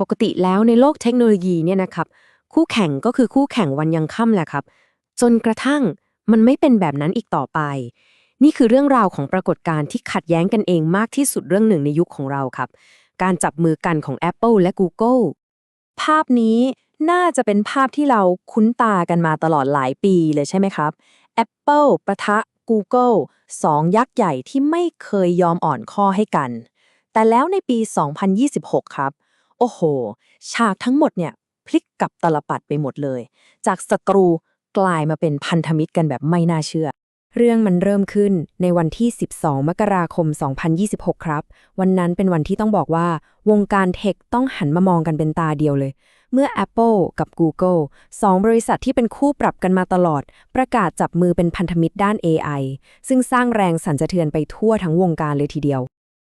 ปกติแล้วในโลกเทคโนโลยีเนี่ยนะครับ คู่แข่งก็คือคู่แข่งวันยังค่ำแหละครับ จนกระทั่งมันไม่เป็นแบบนั้นอีกต่อไป นี่คือเรื่องราวของปรากฏการณ์ที่ขัดแย้งกันเองมากที่สุดเรื่องหนึ่งในยุคของเราครับ การจับมือกันของ Apple และ Google ภาพนี้น่าจะเป็นภาพที่เราคุ้นตากันมาตลอดหลายปีเลยใช่ไหมครับ Apple ประทะ Google สองยักษ์ใหญ่ที่ไม่เคยยอมอ่อนข้อให้กัน แต่แล้วในปี 2026 ครับ โอ้โห ฉากทั้งหมดเนี่ยพลิกกับตลปัดไปหมดเลย จากศัตรูกลายมาเป็นพันธมิตรกันแบบไม่น่าเชื่อ เรื่องมันเริ่มขึ้นในวันที่ 12 มกราคม 2026 ครับ วันนั้นเป็นวันที่ต้องบอกว่า วงการเทคต้องหันมามองกันเป็นตาเดียวเลย เมื่อ Apple กับ Google สองบริษัทที่เป็นคู่ปรับกันมาตลอด ประกาศจับมือเป็นพันธมิตรด้าน AI ซึ่งสร้างแรงสั่นสะเทือนไปทั่วทั้งวงการเลยทีเดียว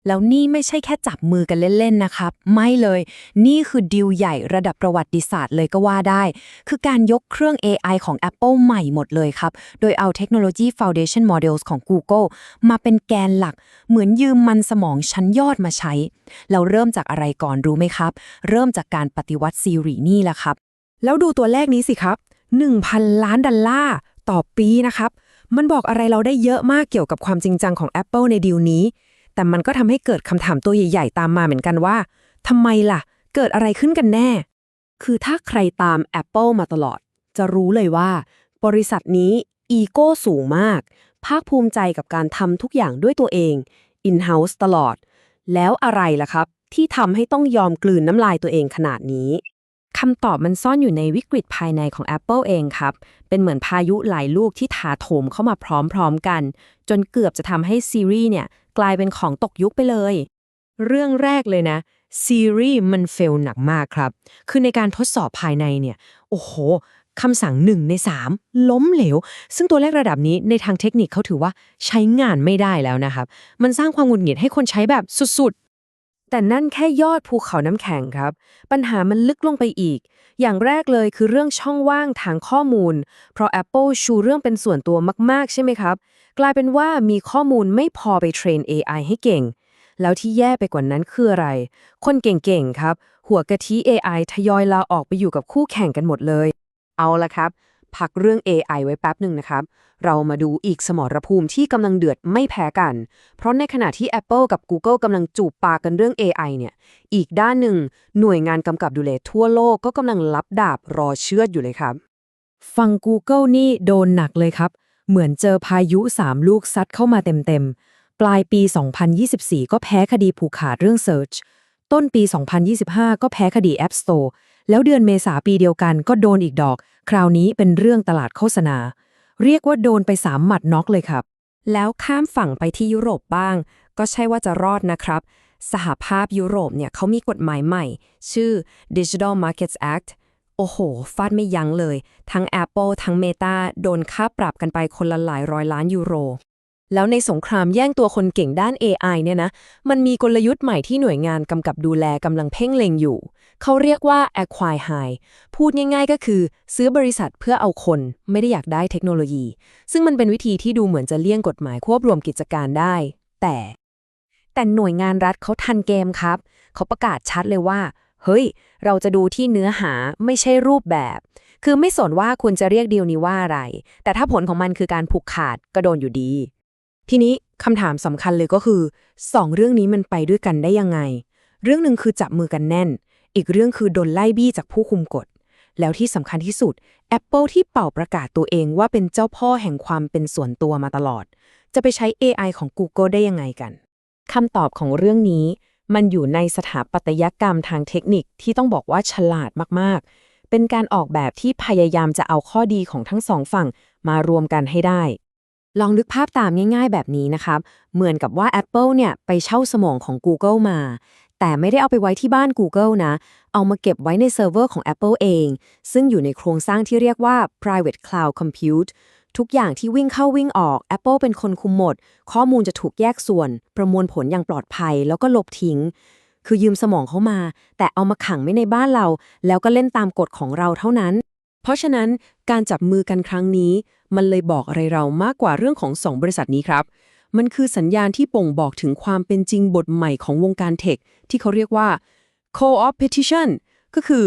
แล้วนี่ไม่ใช่แค่จับมือกันเล่น ๆ นะครับ ไม่เลย นี่คือดีลใหญ่ระดับประวัติศาสตร์เลยก็ว่าได้ คือการยกเครื่อง AI ของ Apple ใหม่หมดเลยครับ โดยเอาเทคโนโลยี Foundation Models ของ Google มาเป็นแกนหลัก เหมือนยืมมันสมองชั้นยอดมาใช้ เราเริ่มจากอะไรก่อนรู้ไหมครับ เริ่มจากการปฏิวัติ Siri นี่แหละครับ แล้วดูตัวเลขนี้สิครับ 1,000 ล้านดอลลาร์ต่อปีนะครับ มันบอกอะไรเราได้เยอะมากเกี่ยวกับความจริงจังของ Apple ในดีลนี้ แต่มันก็ทำให้เกิดคำถามตัวใหญ่ ๆ ตามมาเหมือนกันว่าทำไมล่ะ เกิดอะไรขึ้นกันแน่ คือถ้าใครตาม Apple มาตลอด จะรู้เลยว่า บริษัทนี้อีโก้สูงมาก ภาคภูมิใจกับการทำทุกอย่างด้วยตัวเอง in-house ตลอด แล้วอะไรล่ะครับ ที่ทำให้ต้องยอมกลืนน้ำลายตัวเองขนาดนี้ คำตอบมันซ่อนอยู่ในวิกฤตภายในของ Apple เองครับ เป็นเหมือนพายุหลายลูกที่ถาโถมเข้ามาพร้อมๆกัน จนเกือบจะทำให้ซีรีส์เนี่ย กลายเป็นของตกยุคไปเลย เรื่องแรกเลยนะ ซีรีส์มันเฟลหนักมากครับ คือในการทดสอบภายในเนี่ย โอ้โหคำสั่งหนึ่งใน3ล้มเหลว ซึ่งตัวเลขระดับนี้ในทางเทคนิคเขาถือว่าใช้งานไม่ได้แล้วนะครับ มันสร้างความหงุดหงิดให้คนใช้แบบสุด แต่นั่นแค่ยอดภูเขาน้ำแข็งครับ ปัญหามันลึกลงไปอีก อย่างแรกเลยคือเรื่องช่องว่างทางข้อมูล เพราะ Apple ชูเรื่องเป็นส่วนตัวมาก ๆ ใช่ไหมครับ กลายเป็นว่ามีข้อมูลไม่พอไปเทรน AI ให้เก่ง แล้วที่แย่ไปกว่านั้นคืออะไร คนเก่ง ๆ ครับ หัวกะทิ AI ทยอยลาออกไปอยู่กับคู่แข่งกันหมดเลย เอาละครับ พักเรื่อง AI ไว้แป๊บหนึ่งนะครับ เรามาดูอีกสมรภูมิที่กำลังเดือดไม่แพ้กัน เพราะในขณะที่ Apple กับ Google กำลังจูบปากกันเรื่อง AI เนี่ย อีกด้านหนึ่งหน่วยงานกำกับดูแลทั่วโลกก็กำลังรับดาบรอเชือดอยู่เลยครับ ฟัง Google นี่โดนหนักเลยครับ เหมือนเจอพายุ3ลูกซัดเข้ามาเต็มๆ ปลายปี 2024 ก็แพ้คดีผูกขาดเรื่อง Search ต้นปี 2025 ก็แพ้คดี App Store แล้วเดือนเมษาปีเดียวกันก็โดนอีกดอก คราวนี้เป็นเรื่องตลาดโฆษณา เรียกว่าโดนไป3หมัดน็อกเลยครับ แล้วข้ามฝั่งไปที่ยุโรปบ้าง ก็ใช่ว่าจะรอดนะครับ สหภาพยุโรปเนี่ยเขามีกฎหมายใหม่ ชื่อ Digital Markets Act โอ้โห ฟาดไม่ยั้งเลย ทั้ง Apple ทั้ง Meta โดนค่าปรับกันไปคนละหลายร้อยล้านยูโร แล้วในสงครามแย่งตัวคนเก่งด้าน AI เนี่ยนะ มันมีกลยุทธ์ใหม่ที่หน่วยงานกำกับดูแลกำลังเพ่งเล็งอยู่ เขาเรียกว่า acquire high พูดง่ายๆก็คือ ซื้อบริษัทเพื่อเอาคน ไม่ได้อยากได้เทคโนโลยี ซึ่งมันเป็นวิธีที่ดูเหมือนจะเลี่ยงกฎหมายควบรวมกิจการได้ แต่ แต่หน่วยงานรัฐเขาทันเกมครับ เขาประกาศชัดเลยว่า เฮ้ย เราจะดูที่เนื้อหาไม่ใช่รูปแบบ คือไม่สนว่าคุณจะเรียกดีลนี้ว่าอะไร แต่ถ้าผลของมันคือการผูกขาดก็โดนอยู่ดี ทีนี้คำถามสำคัญเลยก็คือสองเรื่องนี้มันไปด้วยกันได้ยังไง เรื่องหนึ่งคือจับมือกันแน่น อีกเรื่องคือโดนไล่บี้จากผู้คุมกฎ แล้วที่สำคัญที่สุด Apple ที่เป่าประกาศตัวเองว่าเป็นเจ้าพ่อแห่งความเป็นส่วนตัวมาตลอด จะไปใช้ AI ของ Google ได้ยังไงกันคำตอบของเรื่องนี้ มันอยู่ในสถาปัตยกรรมทางเทคนิคที่ต้องบอกว่าฉลาดมากๆ เป็นการออกแบบที่พยายามจะเอาข้อดีของทั้งสองฝั่งมารวมกันให้ได้ ลองนึกภาพตามง่ายๆแบบนี้นะครับ เหมือนกับว่า Apple เนี่ยไปเช่าสมองของ Google มา แต่ไม่ได้เอาไปไว้ที่บ้าน Google นะ เอามาเก็บไว้ในเซิร์ฟเวอร์ของ Apple เอง ซึ่งอยู่ในโครงสร้างที่เรียกว่า private cloud compute ทุกอย่างที่วิ่งเข้าวิ่งออก Apple เป็นคนคุมหมด ข้อมูลจะถูกแยกส่วน ประมวลผลอย่างปลอดภัย แล้วก็ลบทิ้ง คือยืมสมองเข้ามา แต่เอามาขังไว้ในบ้านเรา แล้วก็เล่นตามกฎของเราเท่านั้น เพราะฉะนั้นการจับมือกันครั้งนี้ มันเลยบอกอะไรเรามากกว่าเรื่องของสองบริษัทนี้ครับ มันคือสัญญาณที่ป่งบอกถึงความเป็นจริงบทใหม่ของวงการเทค ที่เขาเรียกว่า co-opetition ก็คือ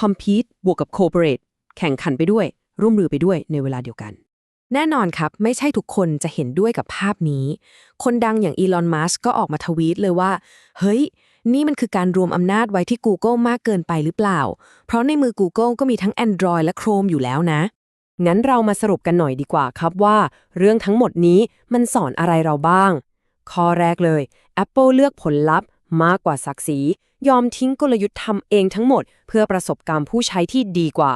compete บวกกับ cooperate แข่งขันไปด้วย ร่วมมือไปด้วยในเวลาเดียวกัน แน่นอนครับ ไม่ใช่ทุกคนจะเห็นด้วยกับภาพนี้ คนดังอย่างอีลอน มัสก็ออกมาทวีตเลยว่า เฮ้ย นี่มันคือการรวมอำนาจไว้ที่ Google มากเกินไปหรือเปล่า เพราะในมือ Google ก็มีทั้ง Android และ Chrome อยู่แล้วนะ งั้นเรามาสรุปกันหน่อยดีกว่าครับว่า เรื่องทั้งหมดนี้มันสอนอะไรเราบ้าง ข้อแรกเลย Apple เลือกผลลัพธ์มากกว่าศักดิ์ศรี ยอมทิ้งกลยุทธ์ทำเองทั้งหมด เพื่อประสบการณ์ผู้ใช้ที่ดีกว่า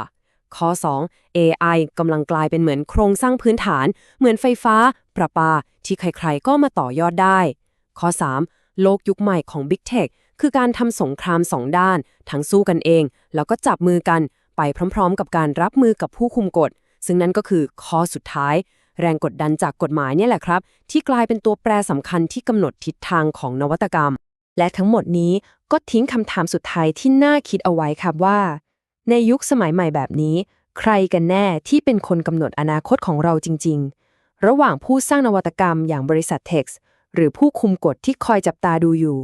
ข้อ 2 AI กำลังกลายเป็นเหมือนโครงสร้างพื้นฐาน เหมือนไฟฟ้า ประปา ที่ใครๆ ก็มาต่อยอดได้ ข้อ 3 โลกยุคใหม่ของ Big Tech คือการทำสงครามสองด้าน ทั้งสู้กันเอง แล้วก็จับมือกัน ไปพร้อมๆ กับการรับมือกับผู้คุมกฎ ซึ่งนั่นก็คือข้อสุดท้าย แรงกดดันจากกฎหมายเนี่ยแหละครับ ที่กลายเป็นตัวแปรสำคัญที่กำหนดทิศทางของนวัตกรรม และทั้งหมดนี้ก็ทิ้งคำถามสุดท้ายที่น่าคิดเอาไว้ครับว่า ในยุคสมัยใหม่แบบนี้ ใครกันแน่ที่เป็นคนกำหนดอนาคตของเราจริง ๆ ระหว่างผู้สร้างนวัตกรรมอย่างบริษัท Tex หรือผู้คุมกฎที่คอยจับตาดูอยู่